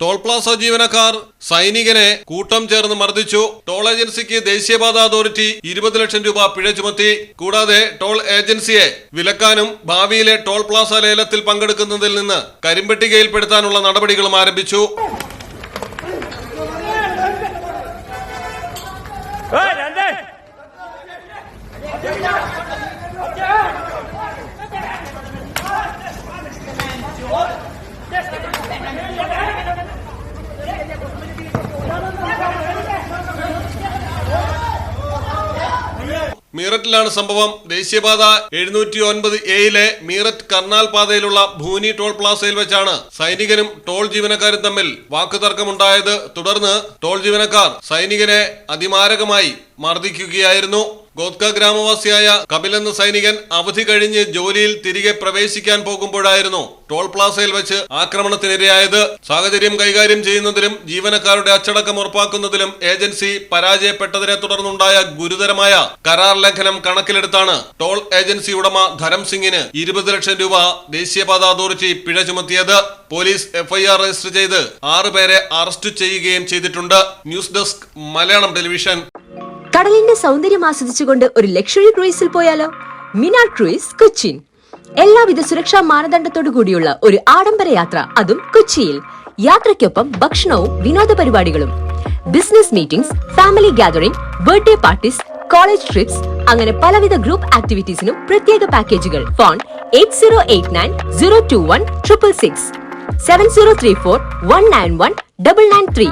Toll Plaza ജീവനക്കാർ സൈനികനെ കൂട്ടം ചേർന്ന് മർദ്ദിച്ചു. ടോൾ ഏജൻസിക്ക് ദേശീയപാത അതോറിറ്റി ഇരുപത് ലക്ഷം രൂപ പിഴ ചുമത്തി. കൂടാതെ ടോൾ ഏജൻസിയെ വിലക്കാനും ഭാവിയിലെ ടോൾ പ്ലാസ ലേലത്തിൽ പങ്കെടുക്കുന്നതിൽ നിന്ന് കരിമ്പട്ടികയിൽപ്പെടുത്താനുള്ള നടപടികളും ആരംഭിച്ചു. മീററ്റിലാണ് സംഭവം. ദേശീയപാത എഴുന്നൂറ്റി ഒൻപത് എയിലെ മീററ്റ് കർണാൽ പാതയിലുള്ള ഭൂനി ടോൾ പ്ലാസയിൽ വെച്ചാണ് സൈനികനും ടോൾ ജീവനക്കാരും തമ്മിൽ വാക്കുതർക്കമുണ്ടായത്. തുടർന്ന് ടോൾ ജീവനക്കാർ സൈനികനെ അതിമാരകമായി മർദ്ദിക്കുകയായിരുന്നു. ഗോത്ക ഗ്രാമവാസിയായ കപിൽ എന്ന സൈനികൻ അവധി കഴിഞ്ഞ് ജോലിയിൽ തിരികെ പ്രവേശിക്കാൻ പോകുമ്പോഴായിരുന്നു ടോൾ പ്ലാസയിൽ വെച്ച് ആക്രമണത്തിനിരയായത്. സാഹചര്യം കൈകാര്യം ചെയ്യുന്നതിലും ജീവനക്കാരുടെ അച്ചടക്കം ഉറപ്പാക്കുന്നതിലും ഏജൻസി പരാജയപ്പെട്ടതിനെ തുടർന്നുണ്ടായ ഗുരുതരമായ കരാർ ലംഘനം കണക്കിലെടുത്താണ് ടോൾ ഏജൻസി ഉടമ ധരം സിംഗിന് ഇരുപത് ലക്ഷം രൂപ ദേശീയപാത അതോറിറ്റി പിഴ ചുമത്തിയത്. പോലീസ് എഫ്ഐആർ രജിസ്റ്റർ ചെയ്ത് ആറുപേരെ അറസ്റ്റ് ചെയ്യുകയും ചെയ്തിട്ടുണ്ട്. News desk Malayalam television. കടലിന്റെ സൗന്ദര്യം ആസ്വദിച്ചുകൊണ്ട് ഒരു ലക്ഷറി ക്രൂയിസിൽ പോയാലോ? മിനാർ ക്രൂയിസ് കൊച്ചിൻ എല്ലാവിധ സുരക്ഷാ മാനദണ്ഡത്തോടു കൂടിയുള്ള ഒരു ആഡംബര യാത്ര അതും കൊച്ചിയിൽ. യാത്രയ്ക്കൊപ്പം ഭക്ഷണവും വിനോദ പരിപാടികളും. Business meetings family gathering birthday parties college trips അങ്ങനെ പലവിധ ഗ്രൂപ്പ് ആക്ടിവിറ്റീസിനും പ്രത്യേക പാക്കേജുകൾ phone eight zero eight nine zero two one triple six seven zero three four one nine one double nine three